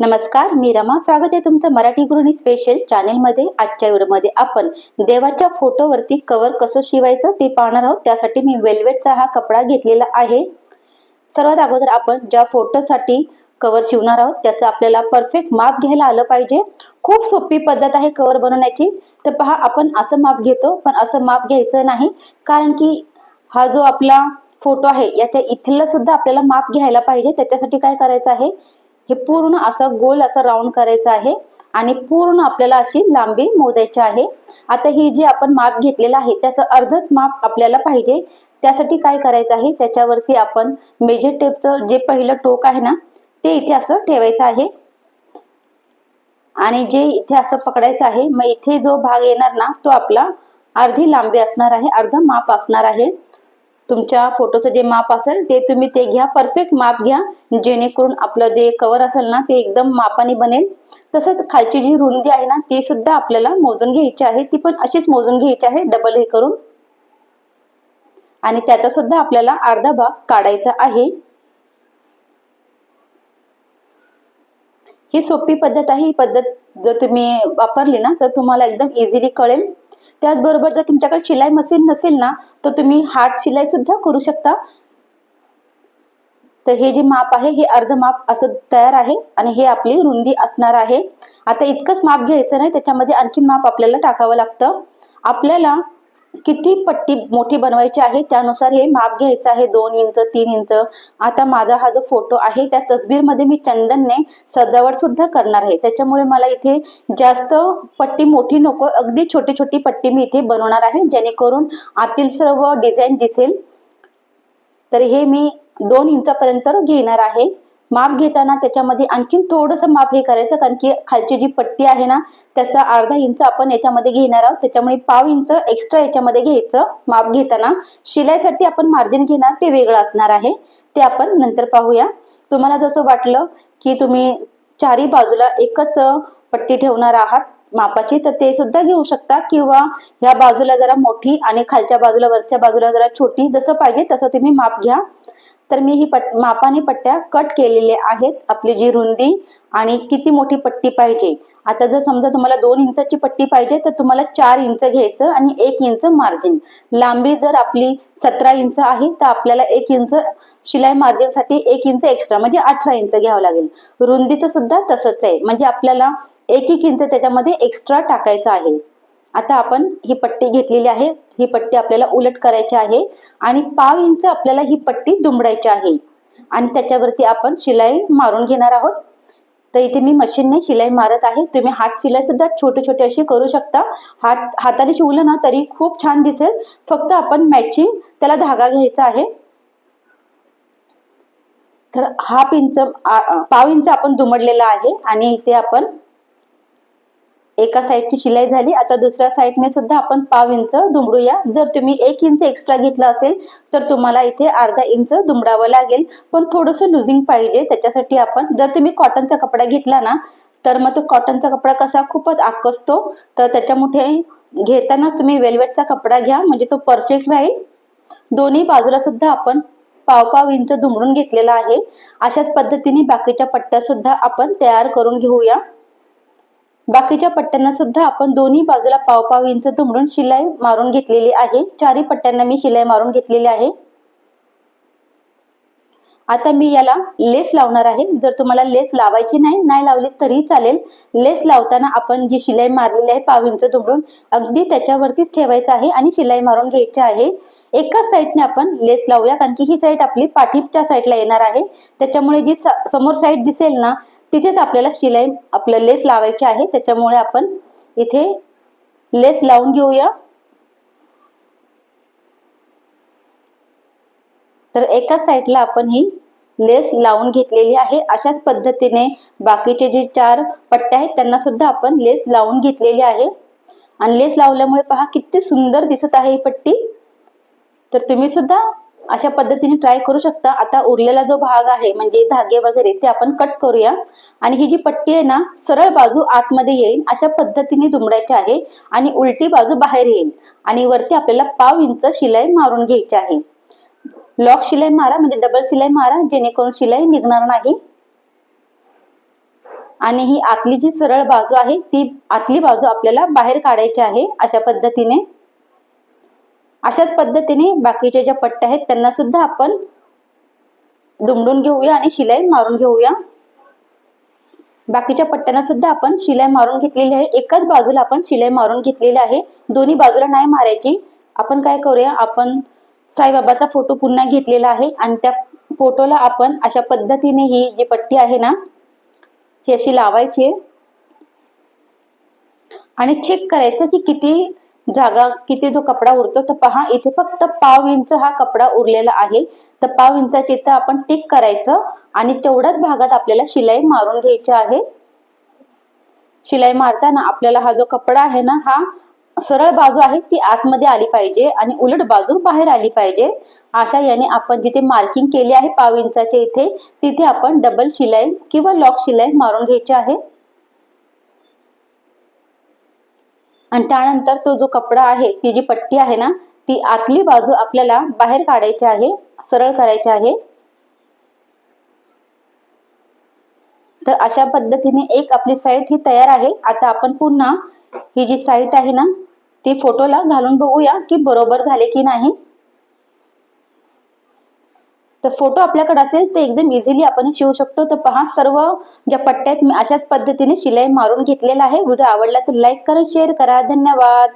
नमस्कार मी रमा. स्वागत आहे तुमचं मराठी गृहिणी स्पेशल चॅनेलमध्ये आजच्या व्हिडिओमध्ये आपण देवाच्या फोटोवरती कवर कसं शिवायचं ते पाहणार आहोत. त्यासाठी मी वेल्वेटचा हा कपडा घेतलेला आहे. सर्वात अगोदर आपण ज्या फोटोसाठी कवर शिवणार आहोत त्याचं आपल्याला परफेक्ट माप घ्यायला आलं पाहिजे. खूप सोपी पद्धत आहे कवर बनवण्याची. तर पहा आपण असं माप घेतो पण असं माप घ्यायचं नाही. कारण की हा जो आपला फोटो आहे याच्या इथलं सुद्धा आपल्याला माप घ्यायला पाहिजे. त्याच्यासाठी काय करायचं आहे? हे पूर्ण असं गोल असं राऊंड करायचं आहे. आणि पूर्ण आपल्याला अशी लांबी मोजायची आहे. आता ही जी आपण माप घेतलेलं आहे त्याचं अर्धच माप आपल्याला पाहिजे. त्यासाठी काय करायचं आहे? त्याच्यावरती आपण मेजर टेपचं जे पहिलं टोक आहे ना ते इथे असं ठेवायचं आहे. आणि जे इथे असं पकडायचं आहे मग इथे जो भाग येणार ना तो आपला अर्धी लांबी असणार आहे अर्ध माप असणार आहे. तुमच्या फोटोचं जे माप असेल ते तुम्ही ते घ्या परफेक्ट माप घ्या. जेणेकरून आपलं जे कवर असेल ना ते एकदम मापाने बनेल. तसंच खालची जी रुंदी आहे ना ती सुद्धा आपल्याला मोजून घ्यायची आहे. ती पण अशीच मोजून घ्यायची आहे डबल हे करून. आणि त्याचा सुद्धा आपल्याला अर्धा भाग काढायचा आहे. ही सोपी पद्धत आहे. ही पद्धत जर तुम्ही वापरली ना तर तुम्हाला एकदम इझिली कळेल. त्याचबरोबर जर तुमच्याकडे शिलाई मशीन नसेल ना तर तुम्ही हात शिलाई सुद्धा करू शकता. तर हे जे माप आहे हे अर्ध माप असं तयार आहे आणि हे आपली रुंदी असणार आहे. आता इतकंच माप घ्यायचं नाही त्याच्यामध्ये आणखी माप आपल्याला टाकावं लागतं. आपल्याला किती पट्टी मोठी बनवायची आहे त्यानुसार हे माप घ्यायचं आहे दोन इंच तीन इंच. आता माझा हा जो फोटो आहे त्या तस्वीरमध्ये मी चंदनने सजावट सुद्धा करणार आहे. त्याच्यामुळे मला इथे जास्त पट्टी मोठी नको अगदी छोटी छोटी पट्टी मी इथे बनवणार आहे जेणेकरून आतील सर्व डिझाईन दिसेल. तर हे मी दोन इंचापर्यंत घेणार आहे. माप घेताना त्याच्यामध्ये आणखीन थोडंसं माप हे करायचं कारण की खालची जी पट्टी आहे ना त्याचा अर्धा इंच आपण याच्यामध्ये घेणार आहोत. त्याच्यामुळे पाव इंच एक्स्ट्रा याच्यामध्ये घ्यायचं. माप घेताना शिलाईसाठी आपण मार्जिन घेणार ते वेगळं असणार आहे. ते आपण नंतर पाहूया. तुम्हाला जसं वाटलं की तुम्ही चारी बाजूला एकच पट्टी ठेवणार आहात मापाची तर ते सुद्धा घेऊ शकता. किंवा ह्या बाजूला जरा मोठी आणि खालच्या बाजूला वरच्या बाजूला जरा छोटी जसं पाहिजे तसं तुम्ही माप घ्या. तर मी ही पट मापाने पट्ट्या कट केलेल्या आहेत. आपली जी रुंदी आणि किती मोठी पट्टी पाहिजे. आता जर समजा तुम्हाला दोन इंचाची पट्टी पाहिजे तर तुम्हाला चार इंच घ्यायचं आणि एक इंच मार्जिन लांबी जर आपली सतरा इंच आहे तर आपल्याला एक इंच शिलाई मार्जिनसाठी एक इंच एक्स्ट्रा म्हणजे अठरा इंच घ्यावं लागेल. रुंदीचं सुद्धा तसंच आहे. म्हणजे आपल्याला एक एक इंच त्याच्यामध्ये एक्स्ट्रा टाकायचं आहे. आता आपण ही पट्टी घेतलेली आहे. ही पट्टी आपल्याला उलट करायची आहे. आणि पाव इंच आपल्याला ही पट्टी दुमडायची आहे. आणि त्याच्यावरती आपण शिलाई मारून घेणार आहोत. तर इथे मी मशीनने शिलाई मारत आहे. तुम्ही हात शिलाई सुद्धा छोटे छोटे अशी करू शकता. हात हाताने शिवलं ना तरी खूप छान दिसेल. फक्त आपण मॅचिंग त्याला धागा घ्यायचा आहे. तर हाफ इंच पाव इंच आपण दुमडलेला आहे. आणि इथे आपण एका साईडची शिलाई झाली. आता दुसऱ्या साईडने सुद्धा आपण पाव इंच दुमडूया. जर तुम्ही एक इंच एक्स्ट्रा घेतला असेल तर तुम्हाला इथे अर्धा इंच दुमडावं लागेल. पण थोडंसं लुझिंग पाहिजे. त्याच्यासाठी आपण जर तुम्ही कॉटनचा कपडा घेतला ना तर मग तो कॉटनचा कपडा कसा खूपच आकसतो. तर त्याच्यामुळे घेतानाच तुम्ही वेल्वेटचा कपडा घ्या. म्हणजे तो परफेक्ट राहील. दोन्ही बाजूला सुद्धा आपण पाव पाव इंच दुमडून घेतलेला आहे. अशाच पद्धतीने बाकीच्या पट्ट्या सुद्धा आपण तयार करून घेऊया. बाकीच्या पट्ट्यांना सुद्धा आपण दोन्ही बाजूला पाव पाव इंच दुमडून शिलाई मारून घेतलेली आहे. चारही पट्ट्यांना मी शिलाई मारून घेतलेली आहे. आता मी याला लेस लावणार आहे. जर तुम्हाला लेस लावायची नाही नाही लावली तरी चालेल. लेस लावताना आपण जी शिलाई मारलेली आहे पाव इंच दुमडून अगदी त्याच्यावरतीच ठेवायचं आहे आणि शिलाई मारून घ्यायची आहे. एकाच साईडने आपण लेस लावूया कारण की ही साईड आपली पाठीच्या साईडला येणार आहे. त्याच्यामुळे जी समोर साईड दिसेल ना तिथेच आपल्याला शिलाई आपलं लेस लावायची आहे. त्याच्यामुळे आपण इथे लेस लावून घेऊया. तर एका साईडला आपण ही लेस लावून घेतलेली आहे. अशाच पद्धतीने बाकीचे जे चार पट्टे आहेत त्यांना सुद्धा आपण लेस लावून घेतलेली आहे. आणि लेस लावल्यामुळे पहा किती सुंदर दिसत आहे ही पट्टी. तर तुम्ही सुद्धा अशा पद्धतीने ट्राय करू शकता. आता उरलेला जो भाग आहे म्हणजे धागे वगैरे ते आपण कट करूया. आणि ही जी पट्टी आहे ना सरळ बाजू आतमध्ये येईल अशा पद्धतीने दुमडायची आहे आणि उलटी बाजू बाहेर येईल. आणि वरती आपल्याला पाव इंच शिलाई मारून घ्यायची आहे. लॉक शिलाई मारा म्हणजे डबल शिलाई मारा जेणेकरून शिलाई निघणार नाही. आणि ही आतली जी सरळ बाजू आहे ती आतली बाजू आपल्याला बाहेर काढायची आहे अशा पद्धतीने. अशाच पद्धतीने बाकीच्या ज्या पट्ट्या आहेत त्यांना सुद्धा आपण दुमडून घेऊया आणि शिलाई मारून घेऊया. बाकीच्या पट्ट्यांना सुद्धा आपण शिलाई मारून घेतलेली आहे. एकाच बाजूला आपण शिलाई मारून घेतलेली आहे. दोन्ही बाजूला नाही मारायची. आपण काय करूया? आपण साईबाबाचा फोटो पुन्हा घेतलेला आहे आणि त्या फोटोला आपण अशा पद्धतीने ही जी पट्टी आहे ना ही अशी लावायची आहे. आणि चेक करायचं की किती जागा किती जो कपडा उरतो तर पहा. इथे फक्त पाव इंच हा कपडा उरलेला आहे. तर पाव इंचाची इथं आपण टिक करायचं आणि तेवढ्याच भागात आपल्याला शिलाई मारून घ्यायची आहे. शिलाई मारताना आपल्याला हा जो कपडा आहे ना हा सरळ बाजू आहे ती आतमध्ये आली पाहिजे आणि उलट बाजू बाहेर आली पाहिजे. अशा याने आपण जिथे मार्किंग केली आहे पाव इंचाच्या इथे तिथे आपण डबल शिलाई किंवा लॉक शिलाई मारून घ्यायची आहे. आणि त्यानंतर तो जो कपडा आहे ती जी पट्टी आहे ना ती आतली बाजू आपल्याला बाहेर काढायची आहे सरळ करायची आहे. तर अशा पद्धतीने एक आपली साईट ही तयार आहे. आता आपण पुन्हा ही जी साईट आहे ना ती फोटोला घालून बघूया की बरोबर झाले की नाही. तर फोटो आपल्याकडे असेल तर एकदम इझिली आपण शिवू शकतो. तर पहा सर्व ज्या पट्ट्यात मी अशाच पद्धतीने शिलाई मारून घेतलेला आहे. व्हिडिओ आवडला तर लाईक करा शेअर करा. धन्यवाद.